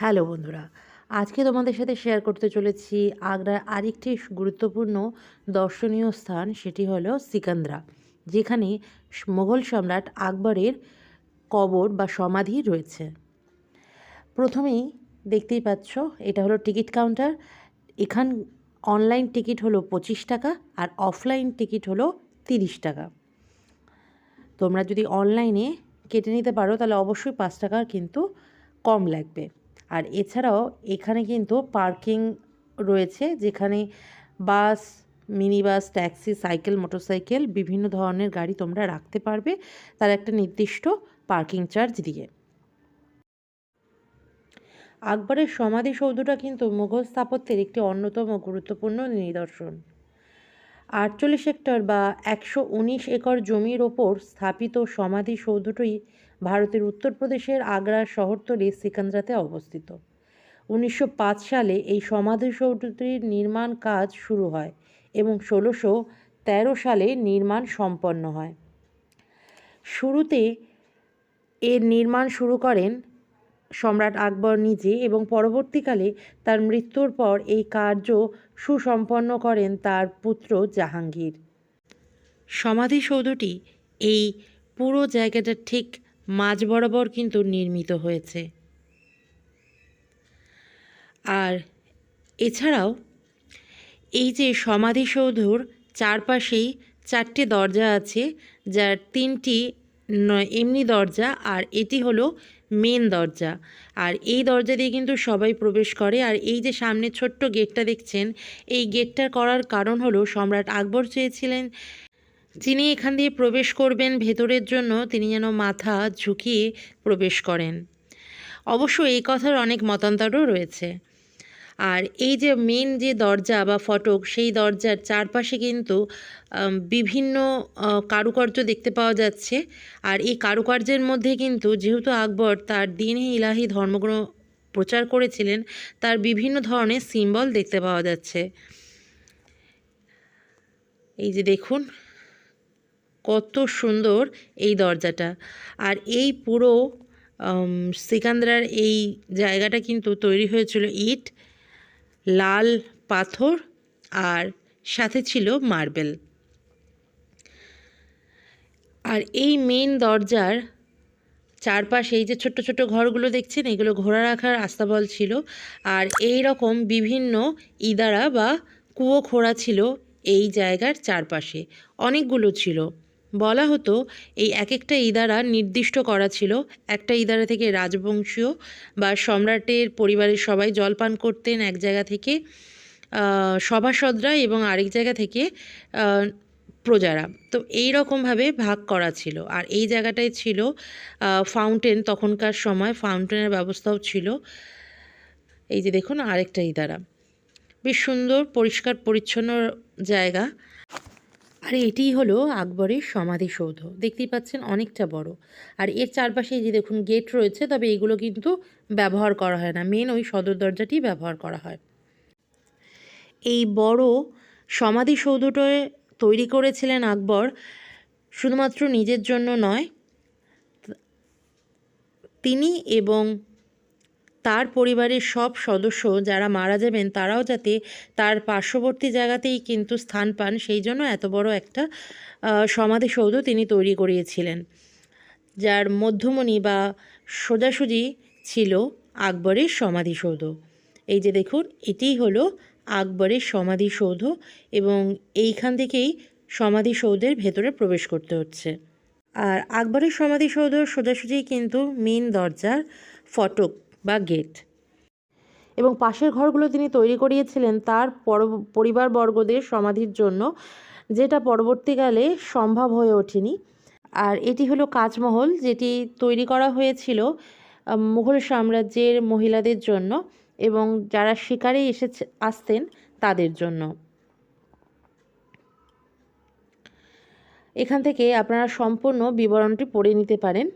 Hello বন্ধুরা, আজকে তোমাদের সাথে শেয়ার করতে চলেছি আগ্রার আরেকটি গুরুত্বপূর্ণ দর্শনীয় স্থান, সেটি হলো সিকান্দ্রা, যেখানে মোগল সম্রাট আকবরের কবর বা সমাধি রয়েছে। প্রথমেই দেখতেই পাচ্ছ, এটা হলো টিকিট কাউন্টার। এখান অনলাইন টিকিট হলো পঁচিশ টাকা আর অফলাইন টিকিট হলো তিরিশ টাকা। তোমরা যদি অনলাইনে কেটে নিতে পারো, তাহলে অবশ্যই পাঁচ টাকার কিন্তু কম লাগবে। আর এছাড়াও এখানে কিন্তু পার্কিং রয়েছে, যেখানে bus mini bus taxi, cycle, motorcycle বিভিন্ন ধরনের গাড়ি তোমরা রাখতে পারবে তার একটা নির্দিষ্ট পার্কিং চার্জ দিয়ে। আকবরের সমাধিসৌধটা কিন্তু মুঘল স্থাপত্যের একটি অন্যতম গুরুত্বপূর্ণ নিদর্শন। আটচল্লিশ হেক্টর বা একশো উনিশ একর জমির ওপর স্থাপিত সমাধিসৌধটি ভারতের উত্তরপ্রদেশের আগ্রার শহরতলি সিকান্দ্রাতে অবস্থিত। উনিশশো পাঁচ সালে এই সমাধিসৌধটির নির্মাণ কাজ শুরু হয় এবং ষোলোশো তেরো সালে নির্মাণ সম্পন্ন হয়। শুরুতে এর নির্মাণ শুরু করেন সম্রাট আকবর নিজে এবং পরবর্তীকালে তার মৃত্যুর পর এই কার্য সুসম্পন্ন করেন তার পুত্র জাহাঙ্গীর। সমাধিসৌধটি এই পুরো জায়গাটা ঠিক মাঝ বরাবর কিন্তু নির্মিত হয়েছে। আর এছাড়াও এই যে সমাধিসৌধর চারপাশেই চারটে দরজা আছে, যার তিনটি এমনি দরজা আর এটি হলো মেন দরজা। আর এই দরজা দিয়ে কিন্তু সবাই প্রবেশ করে। আর এই যে সামনে ছোট্ট গেটটা দেখছেন, এই গেটটা করার কারণ হলো সম্রাট আকবর চেয়েছিলেন যিনি এখান দিয়ে প্রবেশ করবেন ভেতরের জন্য, তিনি যেন মাথা ঝুঁকিয়ে প্রবেশ করেন। অবশ্য এই কথার অনেক মতান্তরও রয়েছে। আর এই যে মেন যে দরজা বা ফটক, সেই দরজার চারপাশে কিন্তু বিভিন্ন কারুকার্য দেখতে পাওয়া যাচ্ছে। আর এই কারুকার্যের মধ্যে কিন্তু যেহেতু আকবর তার দিন ইলাহি ধর্মগ্রহ প্রচার করেছিলেন, তার বিভিন্ন ধরনের সিম্বল দেখতে পাওয়া যাচ্ছে। এই যে দেখুন, কত সুন্দর এই দরজাটা। আর এই পুরো সিকান্দ্রার এই জায়গাটা কিন্তু তৈরি হয়েছিল ইট। লাল পাথর আর সাথে ছিল মার্বেল। আর এই মেন দরজার চারপাশে এই যে ছোট্ট ছোট্ট ঘরগুলো দেখছেন, এগুলো ঘোরা রাখার আস্তাবল ছিল। আর এই রকম বিভিন্ন ইদারা বা কুয়ো খোঁড়া ছিল এই জায়গার চারপাশে। অনেকগুলো ছিল। বলা হতো, এই এক একটা ইদারা নির্দিষ্ট করা ছিল। একটা ইদারা থেকে রাজবংশীয় বা সম্রাটের পরিবারের সবাই জলপান করতেন এক জায়গা থেকে সভাসদরা এবং আরেক জায়গা থেকে প্রজারা। তো এই রকমভাবে ভাগ করা ছিল। আর এই জায়গাটায় ছিল ফাউন্টেন তখনকার সময়। ফাউন্টেনের ব্যবস্থাও ছিল। এই যে দেখুন, আরেকটা ইদারা। বেশ সুন্দর, পরিষ্কার, পরিচ্ছন্ন জায়গা। আর এটিই হলো আকবরের সমাধিসৌধ। দেখতেই পাচ্ছেন অনেকটা বড়। আর এর চারপাশে যে দেখুন গেট রয়েছে, তবে এগুলো কিন্তু ব্যবহার করা হয় না। মেন ওই সদর দরজাটি ব্যবহার করা হয়। এই বড় সমাধিসৌধটা তৈরি করেছিলেন আকবর শুধুমাত্র নিজের জন্য নয়, তিনি এবং তার পরিবারের সব সদস্য যারা মারা যাবেন, তারাও যাতে তার পার্শ্ববর্তী জায়গাতেই কিন্তু স্থান পান, সেই জন্য এত বড় একটা সমাধিসৌধ তিনি তৈরি করিয়েছিলেন। যার মধ্যমণি বা সোজাসুজি ছিল আকবরের সমাধিসৌধ। এই যে দেখুন এটিই হলো আকবরের সমাধিসৌধ এবং এইখান থেকেই সমাধিসৌধের ভেতরে প্রবেশ করতে হচ্ছে। আর আকবরের সমাধিসৌধ সোজাসুজি কিন্তু মেন দরজার ফটক বা গেট। এবং পাশের ঘরগুলো তিনি তৈরি করিয়েছিলেন তার পরিবারবর্গদের সমাধির জন্য, যেটা পরবর্তীকালে সম্ভব হয়ে ওঠেনি। আর এটি হলো কাজমহল যেটি তৈরি করা হয়েছিল মুঘল সাম্রাজ্যের মহিলাদের জন্য এবং যারা শিকারে এসে আসতেন তাদের জন্য। এখান থেকে আপনারা সম্পূর্ণ বিবরণটি পড়ে নিতে পারেন।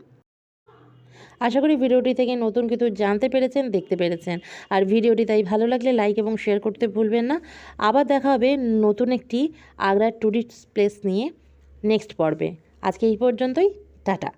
আশা করি ভিডিওটি থেকে নতুন কিছু জানতে পেরেছেন, দেখতে পেরেছেন। আর ভিডিওটি তাই ভালো লাগলে লাইক এবং শেয়ার করতে ভুলবেন না। আবার দেখা হবে নতুন একটি আগ্রার ট্যুরিস্ট প্লেস নিয়ে নেক্সট পর্বে। আজকে এই পর্যন্তই, টাটা।